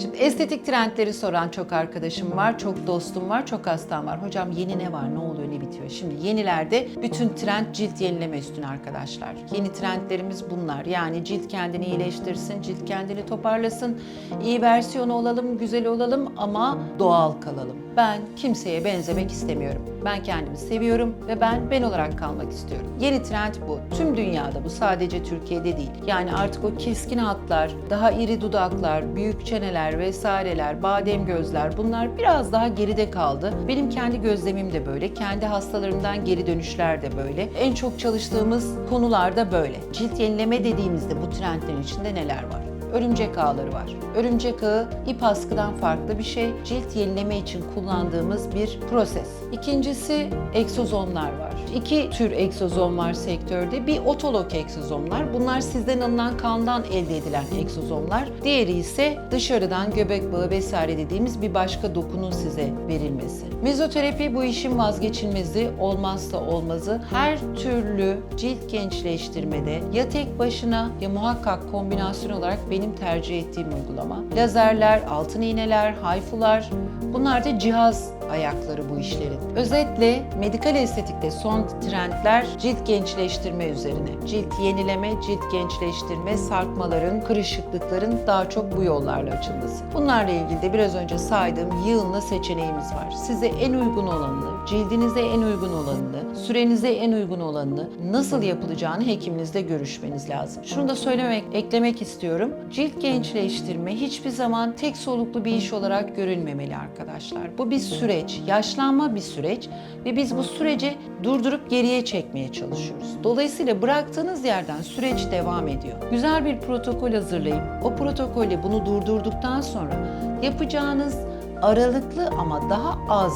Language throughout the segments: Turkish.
Şimdi estetik trendleri soran çok arkadaşım var, çok dostum var, çok hastam var. Hocam yeni ne var, ne oluyor, ne bitiyor? Şimdi yenilerde bütün trend cilt yenileme üstüne arkadaşlar. Yeni trendlerimiz bunlar. Yani cilt kendini iyileştirsin, cilt kendini toparlasın, iyi versiyonu olalım, güzel olalım ama doğal kalalım. Ben kimseye benzemek istemiyorum. Ben kendimi seviyorum ve ben ben olarak kalmak istiyorum. Yeni trend bu. Tüm dünyada bu sadece Türkiye'de değil. Yani artık o keskin hatlar, daha iri dudaklar, büyük çeneler vesaireler, badem gözler bunlar biraz daha geride kaldı. Benim kendi gözlemim de böyle. Kendi hastalarımdan geri dönüşler de böyle. En çok çalıştığımız konular da böyle. Cilt yenileme dediğimizde bu trendlerin içinde neler var? Örümcek ağları var. Örümcek ağı ip askıdan farklı bir şey. Cilt yenileme için kullandığımız bir proses. İkincisi egzozomlar var. İki tür egzozom var sektörde. Bir otolog egzozomlar. Bunlar sizden alınan kandan elde edilen egzozomlar. Diğeri ise dışarıdan göbek bağı vesaire dediğimiz bir başka dokunun size verilmesi. Mezoterapi bu işin vazgeçilmezi, olmazsa olmazı. Her türlü cilt gençleştirmede ya tek başına ya muhakkak kombinasyon olarak benim tercih ettiğim uygulama. Lazerler, altın iğneler, hayfular bunlar da cihaz ayakları bu işlerin. Özetle medikal estetikte son trendler cilt gençleştirme üzerine. Cilt yenileme, cilt gençleştirme, sarkmaların, kırışıklıkların daha çok bu yollarla açılması. Bunlarla ilgili de biraz önce saydığım yığınla seçeneğimiz var. Size en uygun olanını, cildinize en uygun olanını, sürenize en uygun olanını, nasıl yapılacağını hekiminizle görüşmeniz lazım. Şunu da söylemek, eklemek istiyorum. Cilt gençleştirme hiçbir zaman tek soluklu bir iş olarak görülmemeli arkadaşlar. Bu bir süreç, yaşlanma bir süreç ve biz bu süreci durdurup geriye çekmeye çalışıyoruz. Dolayısıyla bıraktığınız yerden süreç devam ediyor. Güzel bir protokol hazırlayıp o protokolle bunu durdurduktan sonra yapacağınız aralıklı ama daha az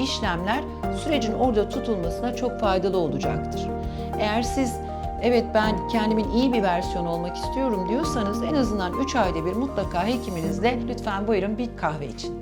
işlemler sürecin orada tutulmasına çok faydalı olacaktır. Eğer siz evet ben kendimin iyi bir versiyon olmak istiyorum diyorsanız en azından 3 ayda bir mutlaka hekiminizle lütfen buyurun bir kahve için.